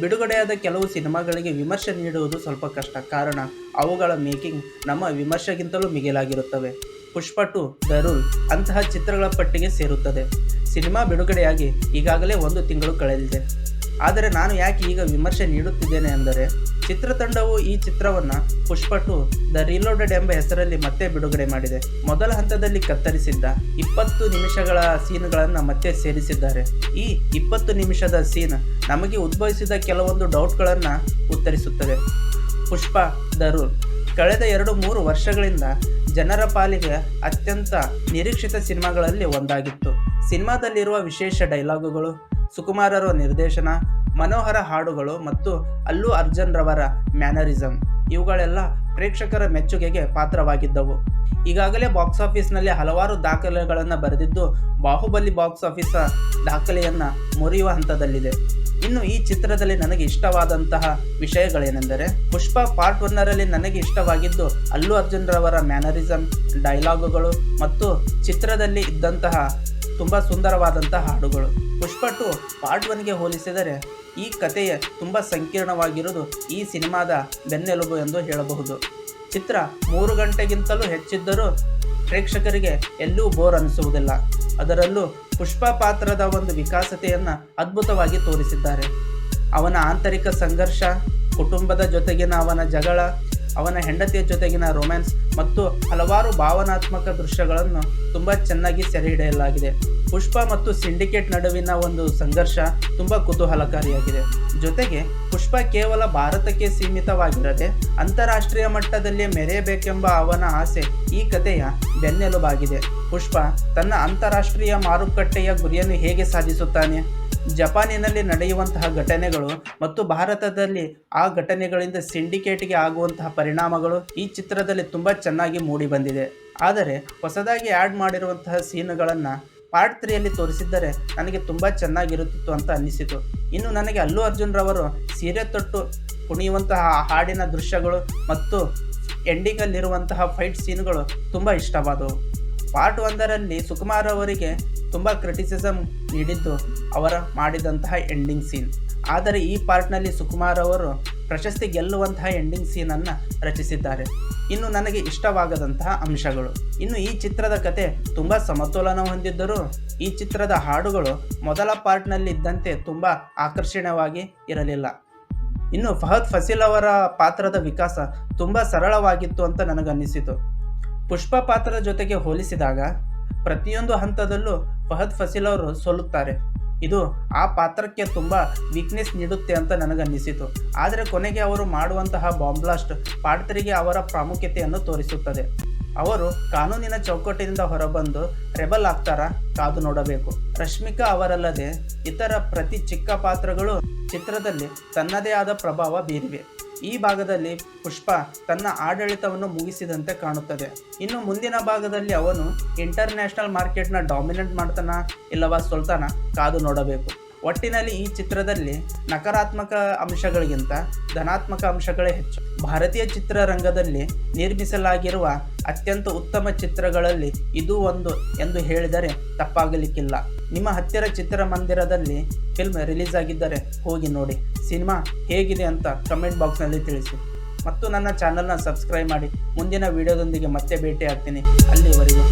ಬಿಡುಗಡೆಯಾದ ಕೆಲವು ಸಿನಿಮಾಗಳಿಗೆ ವಿಮರ್ಶೆ ನೀಡುವುದು ಸ್ವಲ್ಪ ಕಷ್ಟ. ಕಾರಣ, ಅವುಗಳ ಮೇಕಿಂಗ್ ನಮ್ಮ ವಿಮರ್ಶೆಗಿಂತಲೂ ಮಿಗಿಲಾಗಿರುತ್ತವೆ. ಪುಷ್ಪ ಟು ಅಂತಹ ಚಿತ್ರಗಳ ಪಟ್ಟಿಗೆ ಸೇರುತ್ತದೆ. ಸಿನಿಮಾ ಬಿಡುಗಡೆಯಾಗಿ ಈಗಾಗಲೇ ಒಂದು ತಿಂಗಳು ಕಳೆದಿದೆ. ಆದರೆ ನಾನು ಯಾಕೆ ಈಗ ವಿಮರ್ಶೆ ನೀಡುತ್ತಿದ್ದೇನೆ ಎಂದರೆ ಚಿತ್ರತಂಡವು ಈ ಚಿತ್ರವನ್ನು ಪುಷ್ಪಟು ದ ರೀಲೋಡೆಡ್ ಎಂಬ ಹೆಸರಲ್ಲಿ ಮತ್ತೆ ಬಿಡುಗಡೆ ಮಾಡಿದೆ. ಮೊದಲ ಹಂತದಲ್ಲಿ ಕತ್ತರಿಸಿದ್ದ ಇಪ್ಪತ್ತು ನಿಮಿಷಗಳ ಸೀನ್ಗಳನ್ನು ಮತ್ತೆ ಸೇರಿಸಿದ್ದಾರೆ. ಈ ಇಪ್ಪತ್ತು ನಿಮಿಷದ ಸೀನ್ ನಮಗೆ ಉದ್ಭವಿಸಿದ ಕೆಲವೊಂದು ಡೌಟ್ಗಳನ್ನು ಉತ್ತರಿಸುತ್ತದೆ. ಪುಷ್ಪ ದ ರೂಲ್ ಕಳೆದ ಎರಡು ಮೂರು ವರ್ಷಗಳಿಂದ ಜನರ ಪಾಲಿಗೆ ಅತ್ಯಂತ ನಿರೀಕ್ಷಿತ ಸಿನಿಮಾಗಳಲ್ಲಿ ಒಂದಾಗಿತ್ತು. ಸಿನಿಮಾದಲ್ಲಿರುವ ವಿಶೇಷ ಡೈಲಾಗುಗಳು ಸುಕುಮಾರರ ನಿರ್ದೇಶನ, ಮನೋಹರ ಹಾಡುಗಳು ಮತ್ತು ಅಲ್ಲು ಅರ್ಜುನ್ ರವರ ಮ್ಯಾನರಿಸಮ್ ಇವುಗಳೆಲ್ಲ ಪ್ರೇಕ್ಷಕರ ಮೆಚ್ಚುಗೆಗೆ ಪಾತ್ರವಾಗಿದ್ದವು. ಈಗಾಗಲೇ ಬಾಕ್ಸ್ ಆಫೀಸ್ನಲ್ಲಿ ಹಲವಾರು ದಾಖಲೆಗಳನ್ನು ಬರೆದಿದ್ದು, ಬಾಹುಬಲಿ ಬಾಕ್ಸ್ ಆಫೀಸ್ ದಾಖಲೆಯನ್ನು ಮುರಿಯುವ ಹಂತದಲ್ಲಿದೆ. ಇನ್ನು ಈ ಚಿತ್ರದಲ್ಲಿ ನನಗೆ ಇಷ್ಟವಾದಂತಹ ವಿಷಯಗಳೇನೆಂದರೆ, ಪುಷ್ಪ ಪಾರ್ಟ್ ಒನ್ನರಲ್ಲಿ ನನಗೆ ಇಷ್ಟವಾಗಿದ್ದು ಅಲ್ಲು ಅರ್ಜುನ್ ರವರ ಮ್ಯಾನರಿಸಮ್ ಡೈಲಾಗುಗಳು ಮತ್ತು ಚಿತ್ರದಲ್ಲಿ ಇದ್ದಂತಹ ತುಂಬ ಸುಂದರವಾದಂಥ ಹಾಡುಗಳು. ಪುಷ್ಪ ಟು ಪಾರ್ಟ್ ಒನ್ಗೆ ಹೋಲಿಸಿದರೆ ಈ ಕಥೆಯ ತುಂಬ ಸಂಕೀರ್ಣವಾಗಿರುವುದು ಈ ಸಿನಿಮಾದ ಬೆನ್ನೆಲುಬು ಎಂದು ಹೇಳಬಹುದು. ಚಿತ್ರ ಮೂರು ಗಂಟೆಗಿಂತಲೂ ಹೆಚ್ಚಿದ್ದರೂ ಪ್ರೇಕ್ಷಕರಿಗೆ ಎಲ್ಲೂ ಬೋರ್ ಅನಿಸುವುದಿಲ್ಲ. ಅದರಲ್ಲೂ ಪುಷ್ಪ ಪಾತ್ರದ ಒಂದು ವಿಕಾಸತೆಯನ್ನು ಅದ್ಭುತವಾಗಿ ತೋರಿಸಿದ್ದಾರೆ. ಅವನ ಆಂತರಿಕ ಸಂಘರ್ಷ, ಕುಟುಂಬದ ಜೊತೆಗಿನ ಅವನ ಜಗಳ ಅವನ ಹೆಂಡತಿಯ ಜೊತೆಗಿನ ರೊಮ್ಯಾನ್ಸ್ ಮತ್ತು ಹಲವಾರು ಭಾವನಾತ್ಮಕ ದೃಶ್ಯಗಳನ್ನು ತುಂಬ ಚೆನ್ನಾಗಿ ಸೆರೆ ಹಿಡಿಯಲಾಗಿದೆ. ಪುಷ್ಪ ಮತ್ತು ಸಿಂಡಿಕೇಟ್ ನಡುವಿನ ಒಂದು ಸಂಘರ್ಷ ತುಂಬ ಕುತೂಹಲಕಾರಿಯಾಗಿದೆ. ಜೊತೆಗೆ ಪುಷ್ಪ ಕೇವಲ ಭಾರತಕ್ಕೆ ಸೀಮಿತವಾಗಿರದೆ ಅಂತಾರಾಷ್ಟ್ರೀಯ ಮಟ್ಟದಲ್ಲಿ ಮೆರೆಯಬೇಕೆಂಬ ಅವನ ಆಸೆ ಈ ಕಥೆಯ ಬೆನ್ನೆಲುಬಾಗಿದೆ. ಪುಷ್ಪ ತನ್ನ ಅಂತಾರಾಷ್ಟ್ರೀಯ ಮಾರುಕಟ್ಟೆಯ ಗುರಿಯನ್ನು ಹೇಗೆ ಸಾಧಿಸುತ್ತಾನೆ? ಜಪಾನಿನಲ್ಲಿ ನಡೆಯುವಂತಹ ಘಟನೆಗಳು ಮತ್ತು ಭಾರತದಲ್ಲಿ ಆ ಘಟನೆಗಳಿಂದ ಸಿಂಡಿಕೇಟ್ಗೆ ಆಗುವಂತಹ ಪರಿಣಾಮಗಳು ಈ ಚಿತ್ರದಲ್ಲಿ ತುಂಬ ಚೆನ್ನಾಗಿ ಮೂಡಿ ಬಂದಿದೆ. ಆದರೆ ಹೊಸದಾಗಿ ಆ್ಯಡ್ ಮಾಡಿರುವಂತಹ ಸೀನುಗಳನ್ನು ಪಾರ್ಟ್ ತ್ರೀಯಲ್ಲಿ ತೋರಿಸಿದ್ದರೆ ನನಗೆ ತುಂಬ ಚೆನ್ನಾಗಿರುತ್ತಿತ್ತು ಅಂತ ಅನ್ನಿಸಿತು. ಇನ್ನು ನನಗೆ ಅಲ್ಲು ಅರ್ಜುನ್ರವರು ಸೀರೆ ತೊಟ್ಟು ಕುಣಿಯುವಂತಹ ಹಾಡಿನ ದೃಶ್ಯಗಳು ಮತ್ತು ಎಂಡಿಂಗಲ್ಲಿರುವಂತಹ ಫೈಟ್ ಸೀನ್ಗಳು ತುಂಬ ಇಷ್ಟವಾದವು. ಪಾರ್ಟ್ ಒಂದರಲ್ಲಿ ಸುಕುಮಾರ್ ಅವರಿಗೆ ತುಂಬ ಕ್ರಿಟಿಸಿಸಮ್ ನೀಡಿದ್ದು ಅವರ ಮಾಡಿದಂತಹ ಎಂಡಿಂಗ್ ಸೀನ್ ಆದರೆ ಈ ಪಾರ್ಟ್ನಲ್ಲಿ ಸುಕುಮಾರ್ ಅವರು ಪ್ರಶಸ್ತಿ ಗೆಲ್ಲುವಂತಹ ಎಂಡಿಂಗ್ ಸೀನನ್ನು ರಚಿಸಿದ್ದಾರೆ. ಇನ್ನು ನನಗೆ ಇಷ್ಟವಾಗದಂತಹ ಅಂಶಗಳು. ಇನ್ನು ಈ ಚಿತ್ರದ ಕತೆ ತುಂಬ ಸಮತೋಲನ ಹೊಂದಿದ್ದರೂ ಈ ಚಿತ್ರದ ಹಾಡುಗಳು ಮೊದಲ ಪಾರ್ಟ್ನಲ್ಲಿದ್ದಂತೆ ತುಂಬ ಆಕರ್ಷಣೀಯವಾಗಿ ಇರಲಿಲ್ಲ. ಇನ್ನು ಫಹದ್ ಫಸೀಲ್ ಅವರ ಪಾತ್ರದ ವಿಕಾಸ ತುಂಬ ಸರಳವಾಗಿತ್ತು ಅಂತ ನನಗನ್ನಿಸಿತು. ಪುಷ್ಪ ಪಾತ್ರದ ಜೊತೆಗೆ ಹೋಲಿಸಿದಾಗ ಪ್ರತಿಯೊಂದು ಹಂತದಲ್ಲೂ ಫಹದ್ ಫಸೀಲ್ ಅವರು ಸೋಲುತ್ತಾರೆ. ಇದು ಆ ಪಾತ್ರಕ್ಕೆ ತುಂಬ ವೀಕ್ನೆಸ್ ನೀಡುತ್ತೆ ಅಂತ ನನಗನ್ನಿಸಿತು. ಆದರೆ ಕೊನೆಗೆ ಅವರು ಮಾಡುವಂತಹ ಬಾಂಬ್ಲಾಸ್ಟ್ ಪಾತ್ರರಿಗೆ ಅವರ ಪ್ರಾಮುಖ್ಯತೆಯನ್ನು ತೋರಿಸುತ್ತದೆ. ಅವರು ಕಾನೂನಿನ ಚೌಕಟ್ಟಿನಿಂದ ಹೊರಬಂದು ರೆಬಲ್ ಆಗ್ತಾರಾ ಕಾದು ನೋಡಬೇಕು. ರಶ್ಮಿಕಾ ಅವರಲ್ಲದೆ ಇತರ ಪ್ರತಿ ಚಿಕ್ಕ ಪಾತ್ರಗಳು ಚಿತ್ರದಲ್ಲಿ ತನ್ನದೇ ಆದ ಪ್ರಭಾವ ಬೀರಿವೆ. ಈ ಭಾಗದಲ್ಲಿ ಪುಷ್ಪ ತನ್ನ ಆಡಳಿತವನ್ನು ಮುಗಿಸಿದಂತೆ ಕಾಣುತ್ತದೆ. ಇನ್ನು ಮುಂದಿನ ಭಾಗದಲ್ಲಿ ಅವನು ಇಂಟರ್ನ್ಯಾಷನಲ್ ಮಾರ್ಕೆಟ್ನ ಡಾಮಿನೆಂಟ್ ಮಾಡ್ತಾನ ಇಲ್ಲವಾ ಸುಲ್ತಾನ? ಕಾದು ನೋಡಬೇಕು. ಒಟ್ಟಿನಲ್ಲಿ ಈ ಚಿತ್ರದಲ್ಲಿ ನಕಾರಾತ್ಮಕ ಅಂಶಗಳಿಗಿಂತ ಧನಾತ್ಮಕ ಅಂಶಗಳೇ ಹೆಚ್ಚು. ಭಾರತೀಯ ಚಿತ್ರರಂಗದಲ್ಲಿ ನಿರ್ಮಿಸಲಾಗಿರುವ ಅತ್ಯಂತ ಉತ್ತಮ ಚಿತ್ರಗಳಲ್ಲಿ ಇದು ಒಂದು ಎಂದು ಹೇಳಿದರೆ ತಪ್ಪಾಗಲಿಕ್ಕಿಲ್ಲ. ನಿಮ್ಮ ಹತ್ತಿರ ಚಿತ್ರಮಂದಿರದಲ್ಲಿ ಫಿಲ್ಮ್ ರಿಲೀಸ್ ಆಗಿದ್ದರೆ ಹೋಗಿ ನೋಡಿ. ಸಿನಿಮಾ ಹೇಗಿದೆ ಅಂತ ಕಮೆಂಟ್ ಬಾಕ್ಸ್ನಲ್ಲಿ ತಿಳಿಸಿ. ಮತ್ತು ನನ್ನ ಚಾನಲ್ನ ಸಬ್ಸ್ಕ್ರೈಬ್ ಮಾಡಿ. ಮುಂದಿನ ವಿಡಿಯೋದೊಂದಿಗೆ ಮತ್ತೆ ಭೇಟಿ ಆಗ್ತೀನಿ ಅಲ್ಲಿವರೆಗೂ